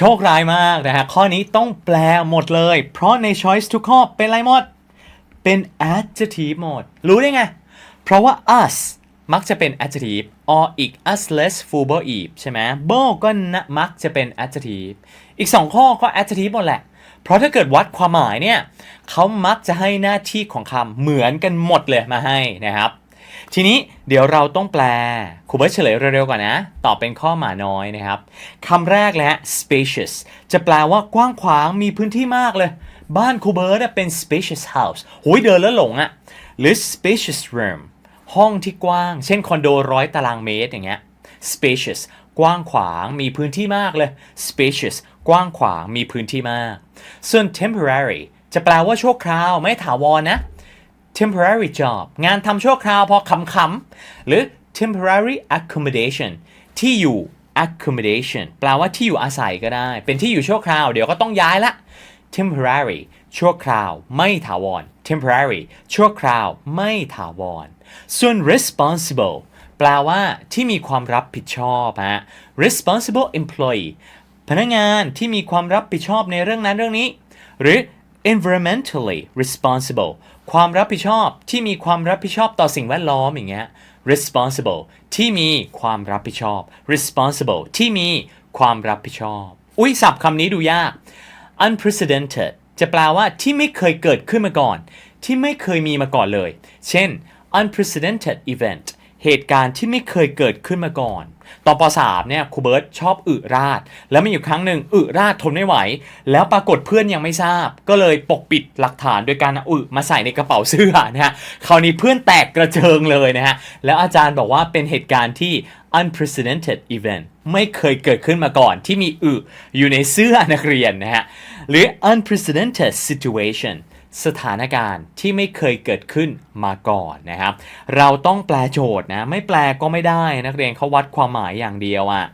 โชคร้ายมากนะฮะ ข้อนี้ต้องแปลหมดเลย เพราะใน choice ทุกข้อเป็นอะไรหมด เป็น adjective หมด รู้ได้ไง เพราะว่า us มักจะเป็น adjective or อีก us less full b e ใช่ไหม b o ก็นะมักจะเป็น adjective อีก 2 ข้อก็ adjective หมดแหละ เพราะถ้าเกิดวัดความหมายเนี่ยเขามักจะให้หน้าที่ของคำเหมือนกันหมดเลยมาให้นะครับ ทีนี้เดี๋ยวเราต้องแปลครูเบิร์ตเฉลยเร็วๆก่อนนะ ตอบเป็นข้อหมาน้อยนะครับคำแรกเละ spacious จะแปลว่ากว้างขวางมีพื้นที่มากเลย บ้านครูเบิร์ตเป็น spacious house โหยเดินแล้วหลงอะหรือ spacious room ห้องที่กว้าง เช่นคอนโดร้อยตารางเมตรอย่างเงี้ย spacious กว้างขวางมีพื้นที่มากเลย spacious กว้างขวางมีพื้นที่มาก ส่วน temporary จะแปลว่าชั่วคราวไม่ถาวรนะ temporary job งานทำชั่วคราวพอคำๆหรือ temporary accommodation ที่อยู่ accommodation แปลว่าที่อยู่อาศัยก็ได้ เป็นที่อยู่ชั่วคราว เดี๋ยวก็ต้องย้ายละ temporary ชั่วคราว ไม่ถาวร temporary ชั่วคราว ไม่ถาวร ส่วน responsible แปลว่าที่มีความรับผิดชอบฮะ responsible employee พนักงานที่มีความรับผิดชอบในเรื่องนั้นเรื่องนี้ หรือ environmentally responsible ความรับผิดชอบที่มีความรับผิดชอบต่อสิ่งแวดล้อมอย่างเงี้ย responsible ที่มีความรับผิดชอบ responsible ที่มีความรับผิดชอบ อุ้ยศัพท์คำนี้ดูยาก unprecedented จะแปลว่าที่ไม่เคยเกิดขึ้นมาก่อน ที่ไม่เคยมีมาก่อนเลย เช่น unprecedented event เหตุการณ์ที่ไม่เคยเกิดขึ้นมาก่อน ตอนป .3 เนี่ยครูเบิร์ตชอบอึราด แล้วมีอยู่ครั้งหนึ่งอึราดทนไม่ไหว แล้วปรากฏเพื่อนยังไม่ทราบ ก็เลยปกปิดหลักฐานโดยการเอาอึมาใส่ในกระเป๋าเสื้อนะฮะ คราวนี้เพื่อนแตกกระเจิงเลยนะฮะ แล้วอาจารย์บอกว่าเป็นเหตุการณ์ที่ unprecedented event ไม่เคยเกิดขึ้นมาก่อนที่มีอึอยู่ในเสื้อนักเรียนนะฮะ หรือ unprecedented situation สถานการณ์ที่ไม่เคยเกิดขึ้นมาก่อนนะครับ เราต้องแปลโจทย์นะ ไม่แปลก็ไม่ได้นักเรียนเขาวัดความหมายอย่างเดียวอะ่ะ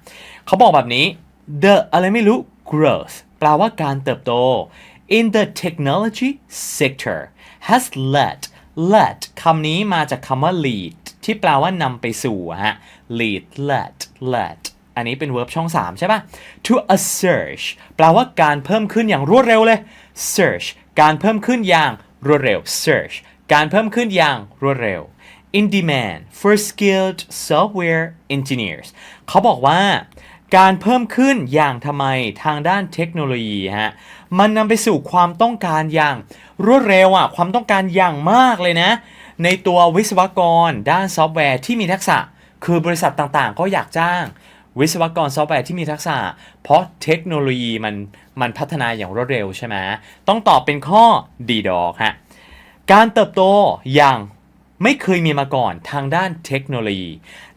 เขาบอกแบบนี้ the อะไรไม่รู้ growth แปลว่าการเติบโต in the technology sector has led led คำนี้มาจากคำว่า lead ที่แปลว่านำไปสู่ฮะ lead led led อันนี้เป็น verb ช่อง 3 ใช่ปะ to a surge แปลว่าการเพิ่มขึ้นอย่างรวดเร็วเลย surge การเพิ่มขึ้นอย่างรวดเร็ว surge การเพิ่มขึ้นอย่างรวดเร็ว in demand for skilled software engineers เขาบอกว่าการเพิ่มขึ้นอย่างทำไมทางด้านเทคโนโลยีฮะมันนำไปสู่ความต้องการอย่างรวดเร็วอะความต้องการอย่างมากเลยนะ ในตัววิศวกรด้านซอฟต์แวร์ที่มีทักษะ คือบริษัทต่างๆ ก็อยากจ้าง วิศวกรซอฟต์แวร์ที่มีทักษะ เพราะเทคโนโลยีมันมันพัฒนาอย่างรวดเร็วใช่ไหมต้องตอบเป็นข้อดีดอกฮะการเติบโตอย่างไม่เคยมีมาก่อนทางด้านเทคโนโลยี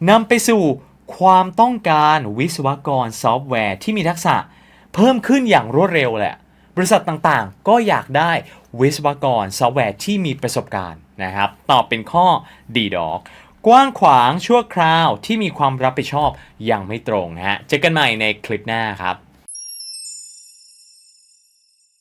นำไปสู่ความต้องการวิศวกรซอฟต์แวร์ที่มีทักษะเพิ่มขึ้นอย่างรวดเร็วแหละ บริษัทต่างๆ ก็อยากได้วิศวกรซอฟต์แวร์ที่มีประสบการณ์นะครับ ตอบเป็นข้อดีดอก กว้างขวางชั่วคราวที่มีความรับผิดชอบยังไม่ตรงฮะเจอกันใหม่ในคลิปหน้าครับ